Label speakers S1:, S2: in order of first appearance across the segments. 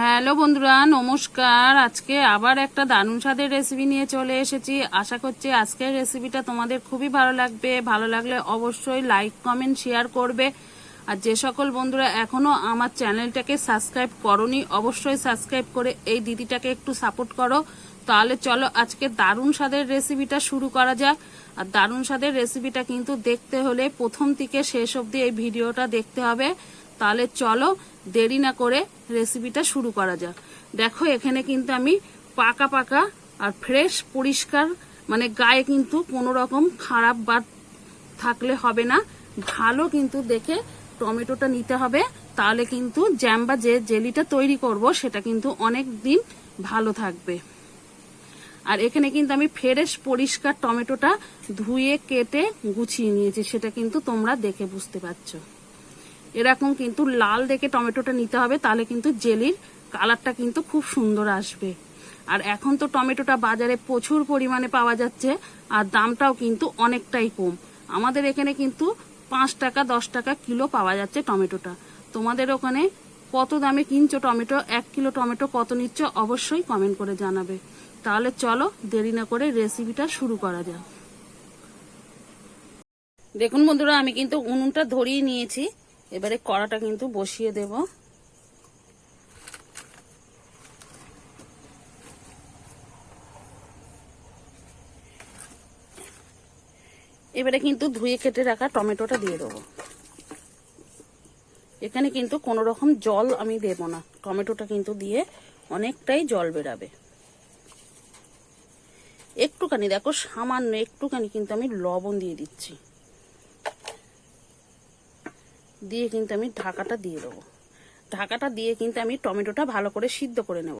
S1: Hello বন্ধুরা, নমস্কার। আজকে আবার একটা দারুণ স্বাদের রেসিপি নিয়ে চলে এসেছি। আশা করছি আজকের রেসিপিটা তোমাদের খুবই ভালো লাগবে। ভালো লাগলে অবশ্যই লাইক কমেন্ট শেয়ার করবে। আর যে সকল বন্ধুরা এখনও আমার চ্যানেলটাকে সাবস্ক্রাইব করনি, অবশ্যই সাবস্ক্রাইব করে এই দিদিটাকে একটু সাপোর্ট করো। তাহলে চলো আজকে দারুণ স্বাদের রেসিপিটা শুরু করা যাক। আর দারুণ স্বাদের রেসিপিটা কিন্তু দেখতে হলে প্রথম থেকে শেষ অবধি এই ভিডিওটা দেখতে হবে। তাহলে চলো দেরি না করে রেসিপিটা শুরু করা যাক। দেখো, এখানে কিন্তু আমি পাকা পাকা আর ফ্রেশ পরিষ্কার মানে গায়ে কিন্তু কোনো রকম খারাপ বা থাকলে হবে না। ভালো কিন্তু দেখে টমেটোটা নিতে হবে, তাহলে কিন্তু জ্যাম বা যে জেলিটা তৈরি করব, সেটা কিন্তু অনেক দিন ভালো থাকবে। আর এখানে কিন্তু আমি ফ্রেশ পরিষ্কার টমেটোটা ধুয়ে, কেটে, গুছিয়ে নিয়েছি, সেটা কিন্তু তোমরা দেখে বুঝতে পারছ। এরকম কিন্তু লাল দেখে টমেটোটা নিতে হবে, তাহলে কিন্তু জেলির কালারটা কিন্তু খুব সুন্দর আসবে। আর এখন তো টমেটোটা বাজারে প্রচুর পরিমাণে পাওয়া যাচ্ছে, আর দামটাও কিন্তু অনেকটাই কম। আমাদের এখানে কিন্তু পাঁচ টাকা, দশ টাকা কিলো পাওয়া যাচ্ছে টমেটোটা। তোমাদের ওখানে কত দামে কিনছো টমেটো, এক কিলো টমেটো কত নিচ্ছ অবশ্যই কমেন্ট করে জানাবে। তাহলে চলো দেরি না করে রেসিপিটা শুরু করা যাক। দেখুন বন্ধুরা, আমি কিন্তু উনুনটা ধরিয়ে নিয়েছি। এবারে কড়াটা কিন্তু বসিয়ে দেব। এবারে কিন্তু ধুয়ে কেটে রাখা টমেটোটা দিয়ে দেবো। এখানে কিন্তু কোনো রকম জল আমি দেব না। টমেটোটা কিন্তু দিয়ে অনেকটাই জল বেরাবে। একটুখানি, দেখো, সামান্য একটুখানি কিন্তু আমি লবণ দিয়ে দিচ্ছি। দিয়ে কিন্তু আমি ঢাকাটা দিয়ে দেবো। ঢাকাটা দিয়ে কিন্তু আমি টমেটোটা ভালো করে সিদ্ধ করে নেব।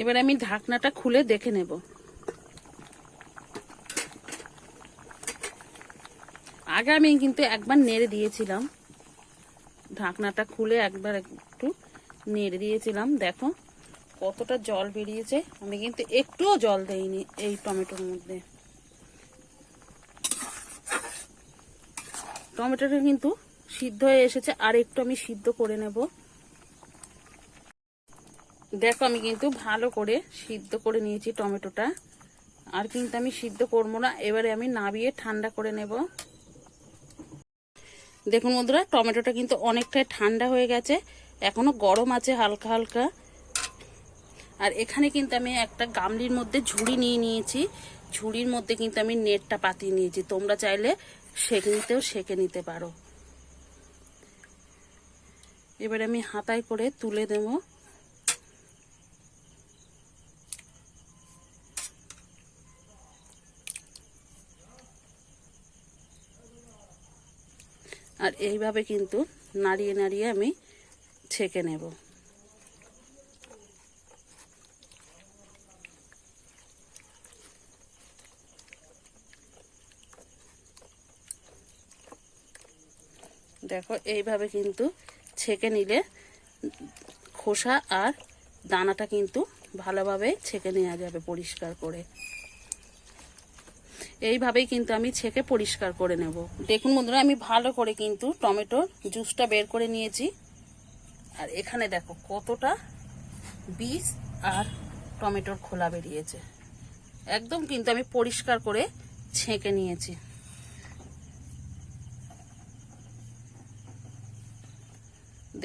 S1: এবার আমি ঢাকনাটা খুলে দেখে নেব। আগে আমি কিন্তু একবার নেড়ে দিয়েছিলাম। ঢাকনাটা খুলে একবার একটু নেড়ে দিয়েছিলাম। দেখো কতটা জল বেরিয়েছে। আমি কিন্তু একটুও জল দেইনি এই টমেটোর মধ্যে। টমেটোটা কিন্তু সিদ্ধ হয়ে এসেছে, আর একটু আমি সিদ্ধ করে নেব। দেখো, আমি কিন্তু ভালো করে সিদ্ধ করে নিয়েছি টমেটোটা। আর কিন্তু আমি সিদ্ধ করব না, এবারে আমি নাবিয়ে ঠান্ডা করে নেব। দেখুন বন্ধুরা, টমেটোটা কিন্তু অনেকটাই ঠান্ডা হয়ে গেছে, এখনও গরম আছে হালকা হালকা। আর এখানে কিন্তু আমি একটা গামলির মধ্যে ঝুড়ি নিয়ে নিয়েছি, ঝুড়ির মধ্যে কিন্তু আমি নেটটা পাতিয়ে নিয়েছি। তোমরা চাইলে সেঁকে নিতেও সেঁকে নিতে পারো। এবার আমি হাতায় করে তুলে দেব। আর এইভাবে কিন্তু নাড়িয়ে নাড়িয়ে আমি ছেঁকে নেব। দেখো, এইভাবে কিন্তু ছেঁকে নিলে খোসা আর দানাটা কিন্তু ভালোভাবে ছেঁকে নেওয়া যাবে পরিষ্কার করে। এইভাবেই কিন্তু আমি ছেঁকে পরিষ্কার করে নেব। দেখুন বন্ধুরা, আমি ভালো করে কিন্তু টমেটোর জুসটা বের করে নিয়েছি। আর এখানে দেখো কতটা বীজ আর টমেটোর খোলা বেরিয়েছে। একদম কিন্তু আমি পরিষ্কার করে ছেঁকে নিয়েছি।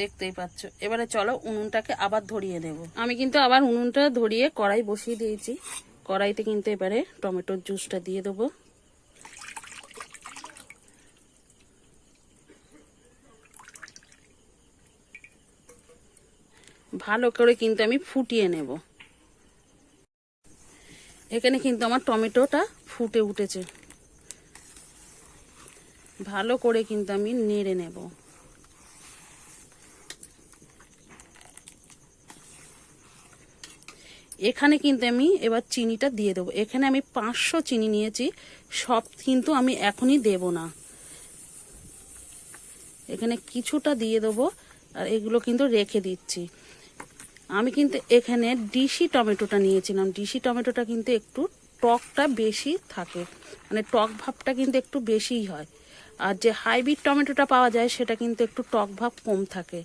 S1: দেখতেই পাচ্ছ। এবারে চলো উনুনটাকে আবার ধরিয়ে দেব। আমি কিন্তু আবার উনুনটা ধরিয়ে কড়াই বসিয়ে দিয়েছি। কড়াইতে কিন্তু এবারে টমেটোর জুসটা দিয়ে দেবো। ভালো করে কিন্তু আমি ফুটিয়ে নেব। এখানে কিন্তু আমার টমেটোটা ফুটে উঠেছে। ভালো করে কিন্তু আমি নেড়ে নেব। এখানে কিন্তু আমি এবার চিনিটা দিয়ে দেবো। এখানে আমি পাঁচশো চিনি নিয়েছি। সব কিন্তু আমি এখনই দেব না। এখানে কিছুটা দিয়ে দেবো আর এগুলো কিন্তু রেখে দিচ্ছি। আমি কিন্তু এখানে ডিসি টমেটোটা নিয়েছিলাম। ডিসি টমেটোটা কিন্তু একটু টকটা বেশি থাকে। মানে টক ভাবটা কিন্তু একটু বেশিই হয়। আর যে হাইব্রিড টমেটোটা পাওয়া যায়, সেটা কিন্তু একটু টক ভাব কম থাকে।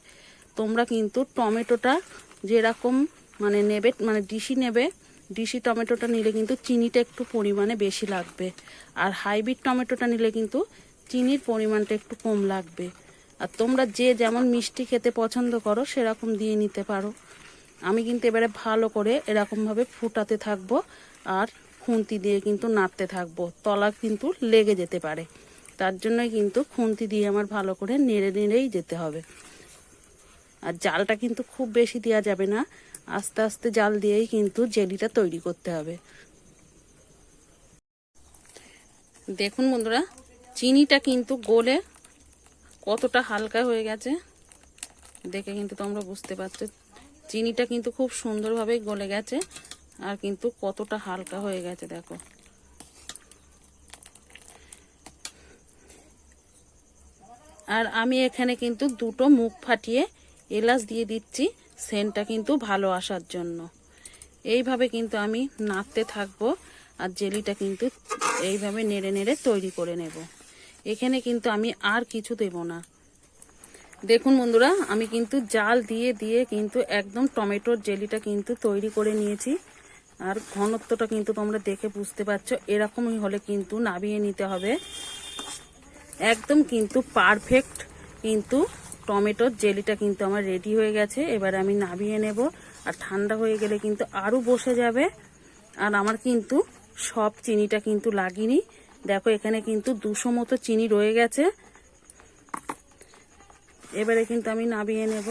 S1: তোমরা কিন্তু টমেটোটা যেরকম মানে নেবে মানে ডিসি নেবে। ডিসি টমেটোটা নিলে কিন্তু চিনিটা একটু পরিমাণে বেশি লাগবে। আর হাইব্রিড টমেটোটা নিলে কিন্তু চিনির পরিমাণটা একটু কম লাগবে। আর তোমরা যে যেমন মিষ্টি খেতে পছন্দ করো, সেরকম দিয়ে নিতে পারো। আমি কিন্তু এবারে ভালো করে এরকমভাবে ফুটাতে থাকব আর খুন্তি দিয়ে কিন্তু নাড়তে থাকব। তলা কিন্তু লেগে যেতে পারে। তার জন্যই কিন্তু খুন্তি দিয়ে আমার ভালো করে নেড়ে নেড়েই যেতে হবে। আর জালটা কিন্তু খুব বেশি দেওয়া যাবে না। আস্তে আস্তে জাল দিয়েই কিন্তু জেলিটা তৈরি করতে হবে। দেখুন বন্ধুরা, চিনিটা কিন্তু গলে কতটা হালকা হয়ে গেছে। দেখে কিন্তু তোমরা বুঝতে পারছ, চিনিটা কিন্তু খুব সুন্দরভাবে গলে গেছে আর কিন্তু কতটা হালকা হয়ে গেছে, দেখো। আর আমি এখানে কিন্তু দুটো মুখ ফাটিয়ে এলাচ দিয়ে দিচ্ছি। সেন্টটা কিন্তু ভালো আসার জন্য। এইভাবে কিন্তু আমি নাড়তে থাকব আর জেলিটা কিন্তু এইভাবে নেড়ে নেড়ে তৈরি করে নেব। এখানে কিন্তু আমি আর কিছু দেব না। দেখুন বন্ধুরা, আমি কিন্তু জাল দিয়ে দিয়ে কিন্তু একদম টমেটোর জেলিটা কিন্তু তৈরি করে নিয়েছি। আর ঘনত্বটা কিন্তু তোমরা দেখে বুঝতে পারছ, এরকমই হলে কিন্তু নাবিয়ে নিতে হবে। একদম কিন্তু পারফেক্ট কিন্তু টমেটোর জেলিটা কিন্তু আমার রেডি হয়ে গেছে। এবার আমি নাবিয়ে নেব। আর ঠান্ডা হয়ে গেলে কিন্তু আরও বসে যাবে। আর আমার কিন্তু সব চিনিটা কিন্তু লাগিনি। দেখো, এখানে কিন্তু দুশো মতো চিনি রয়ে গেছে। এবারে কিন্তু আমি নাবিয়ে নেব।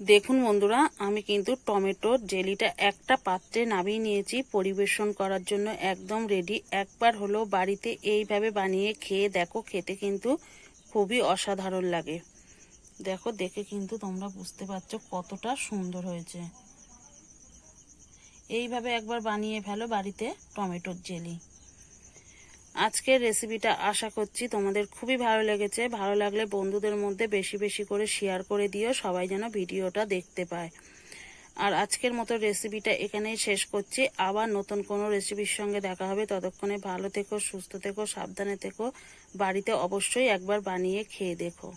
S1: দেখুন বন্ধুরা, আমি কিন্তু টমেটোর জেলিটা একটা পাত্রে নামিয়ে নিয়েছি, পরিবেশন করার জন্য একদম রেডি একবার হলো বাড়িতে এইভাবে বানিয়ে খেয়ে দেখো, খেতে কিন্তু খুবই অসাধারণ লাগে। দেখো, দেখে কিন্তু তোমরা বুঝতে পারছ কতটা সুন্দর হয়েছে। এইভাবে একবার বানিয়ে ফেলো বাড়িতে টমেটোর জেলি। আজকের রেসিপিটা আশা করছি তোমাদের খুবই ভালো লেগেছে। ভালো লাগলে বন্ধুদের মধ্যে বেশি বেশি করে শেয়ার করে দিও, সবাই যেন ভিডিওটা দেখতে পায়। আর আজকের মতো রেসিপিটা এখানেই শেষ করছি। আবার নতুন কোনো রেসিপির সঙ্গে দেখা হবে। ততক্ষণে ভালো থেকো, সুস্থ থেকো, সাবধানে থেকো। বাড়িতে অবশ্যই একবার বানিয়ে খেয়ে দেখো।